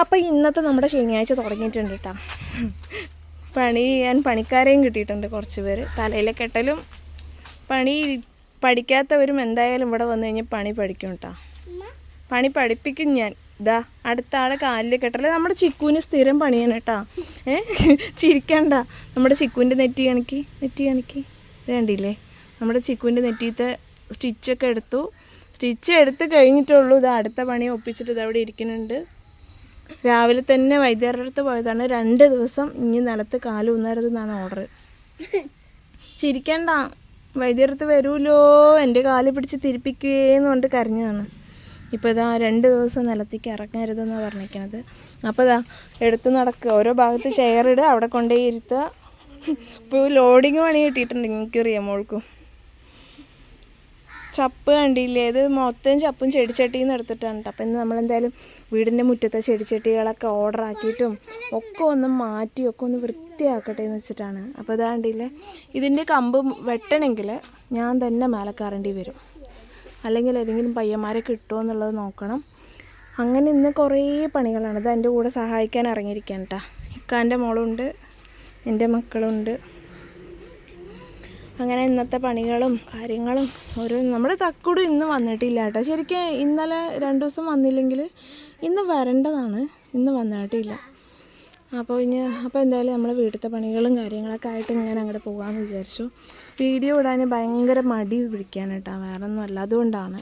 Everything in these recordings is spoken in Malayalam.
അപ്പോൾ ഇന്നത്തെ നമ്മുടെ ശനിയാഴ്ച തുടങ്ങിയിട്ടുണ്ട് കേട്ടോ പണി ചെയ്യാൻ പണിക്കാരെയും കിട്ടിയിട്ടുണ്ട് കുറച്ച് പേര്. തലയിലെ കെട്ടലും പണി പഠിക്കാത്തവരും എന്തായാലും ഇവിടെ വന്നു കഴിഞ്ഞാൽ പണി പഠിക്കും കേട്ടോ പണി പഠിപ്പിക്കും ഞാൻ. ഇതാ അടുത്ത ആളെ കാലിൽ കെട്ടൽ. നമ്മുടെ ചിക്കുവിന് സ്ഥിരം പണിയാണ് കേട്ടോ ഏ? ചിരിക്കണ്ട. നമ്മുടെ ചിക്കുവിന്റെ നെറ്റി കണക്കി നെറ്റി കണക്കി. ഇത് കണ്ടില്ലേ? നമ്മുടെ ചിക്കുവിന്റെ നെറ്റിയത്തെ സ്റ്റിച്ചൊക്കെ എടുത്തു. സ്റ്റിച്ച് എടുത്ത് കഴിഞ്ഞിട്ടുള്ളൂ ഇത് അടുത്ത പണി ഒപ്പിച്ചിട്ട് ഇത് അവിടെ ഇരിക്കുന്നുണ്ട്. രാവിലെ തന്നെ വൈദ്യരുടെ പോയതാണ്. രണ്ട് ദിവസം ഇനി നിലത്ത് കാൽ ഊന്നരുതെന്നാണ് ഓർഡർ ചിരിക്കണ്ട. വൈദ്യരുടെ വരൂല്ലോ എന്റെ കാൽ പിടിച്ച് തിരിപ്പിക്കുകയെന്ന് കൊണ്ട് കരഞ്ഞതാണ് ഇപ്പോൾ ഇതാ രണ്ട് ദിവസം നിലത്തേക്ക് ഇറങ്ങരുതെന്നാണ് പറഞ്ഞിരിക്കണത്. അപ്പോൾ ഇതാ എടുത്ത് നടക്കുക ഓരോ ഭാഗത്ത് ചെയറിടുക അവിടെ കൊണ്ടുപോയി ഇരുത്തുക ഇപ്പോൾ ലോഡിങ് പണി കിട്ടിയിട്ടുണ്ട്. എനിക്കറിയാം മോൾക്കും. ചപ്പ് കണ്ടില്ലേ? ഇത് മൊത്തം ചപ്പും ചെടിച്ചട്ടിയിൽ നിന്ന് എടുത്തിട്ടാണ് അപ്പം ഇന്ന് നമ്മളെന്തായാലും വീടിന്റെ മുറ്റത്തെ ചെടിച്ചട്ടികളൊക്കെ ഓർഡർ ആക്കിയിട്ടും ഒക്കെ ഒന്ന് മാറ്റി ഒക്കെ ഒന്ന് വൃത്തിയാക്കട്ടെ എന്ന് വെച്ചിട്ടാണ്. അപ്പോൾ ഇതാ കണ്ടില്ലേ? ഇതിന്റെ കമ്പ് വെട്ടണമെങ്കിൽ ഞാൻ തന്നെ മേലെ കയറേണ്ടി വരും. അല്ലെങ്കിൽ ഏതെങ്കിലും പയ്യന്മാരെ കിട്ടുമോ എന്നുള്ളത് നോക്കണം. അങ്ങനെ ഇന്ന് കുറേ പണികളാണ്. ഇത് എന്റെ കൂടെ സഹായിക്കാൻ ഇറങ്ങിയിരിക്കാൻ കേട്ടോ. ഇക്കാന്റെ മോളുണ്ട് എന്റെ മക്കളുണ്ട്. അങ്ങനെ ഇന്നത്തെ പണികളും കാര്യങ്ങളും ഒരു നമ്മുടെ തക്കുടും ഇന്ന് വന്നിട്ടില്ല കേട്ടോ. ശരിക്കും ഇന്നലെ രണ്ട് ദിവസം വന്നില്ലെങ്കിൽ ഇന്ന് വരേണ്ടതാണ്. ഇന്ന് വന്നിട്ടില്ല. അപ്പോൾ ഇനി അപ്പോൾ എന്തായാലും നമ്മൾ വീട്ടിലത്തെ പണികളും കാര്യങ്ങളൊക്കെ ആയിട്ട് ഇങ്ങനെ അങ്ങോട്ട് പോകാമെന്ന് വിചാരിച്ചു. വീഡിയോ ഇടാൻ ഭയങ്കര മടി പിടിക്കാൻ കേട്ടോ. വേറെ ഒന്നും അല്ല അതുകൊണ്ടാണ്.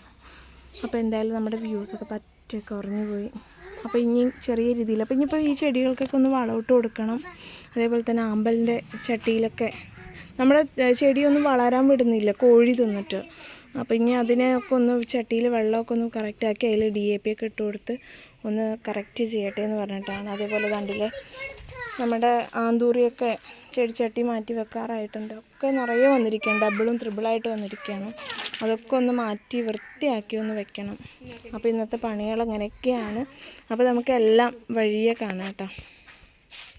അപ്പോൾ എന്തായാലും നമ്മുടെ വ്യൂസൊക്കെ പറ്റേ കുറഞ്ഞു പോയി. അപ്പോൾ ഇനി ചെറിയ രീതിയിൽ അപ്പോൾ ഇനിയിപ്പോൾ ഈ ചെടികൾക്കൊക്കെ ഒന്ന് വളമിട്ട് കൊടുക്കണം. അതേപോലെ തന്നെ ആമ്പലിന്റെ ചട്ടിയിലൊക്കെ നമ്മുടെ ചെടിയൊന്നും വളരാൻ വിടുന്നില്ല കോഴി തിന്നിട്ട്. അപ്പോൾ ഇനി അതിനെയൊക്കെ ഒന്ന് ചട്ടിയിൽ വെള്ളമൊക്കെ ഒന്ന് കറക്റ്റാക്കി അതിൽ ഡി എ പി ഒക്കെ ഇട്ട് കൊടുത്ത് ഒന്ന് കറക്റ്റ് ചെയ്യട്ടെ എന്ന് പറഞ്ഞിട്ടാണ്. അതേപോലെ തണ്ടിൽ നമ്മുടെ ആന്തൂറിയൊക്കെ ചട്ടി മാറ്റി വെക്കാറായിട്ടുണ്ട്. ഒക്കെ നിറയെ വന്നിരിക്കുകയാണ് ഡബിളും ത്രിബിളായിട്ട് വന്നിരിക്കുകയാണ്. അതൊക്കെ ഒന്ന് മാറ്റി വൃത്തിയാക്കി ഒന്ന് വെക്കണം. അപ്പോൾ ഇന്നത്തെ പണികൾ അങ്ങനെയൊക്കെയാണ്. അപ്പോൾ നമുക്ക് എല്ലാം വഴിയെ കാണാം കേട്ടോ.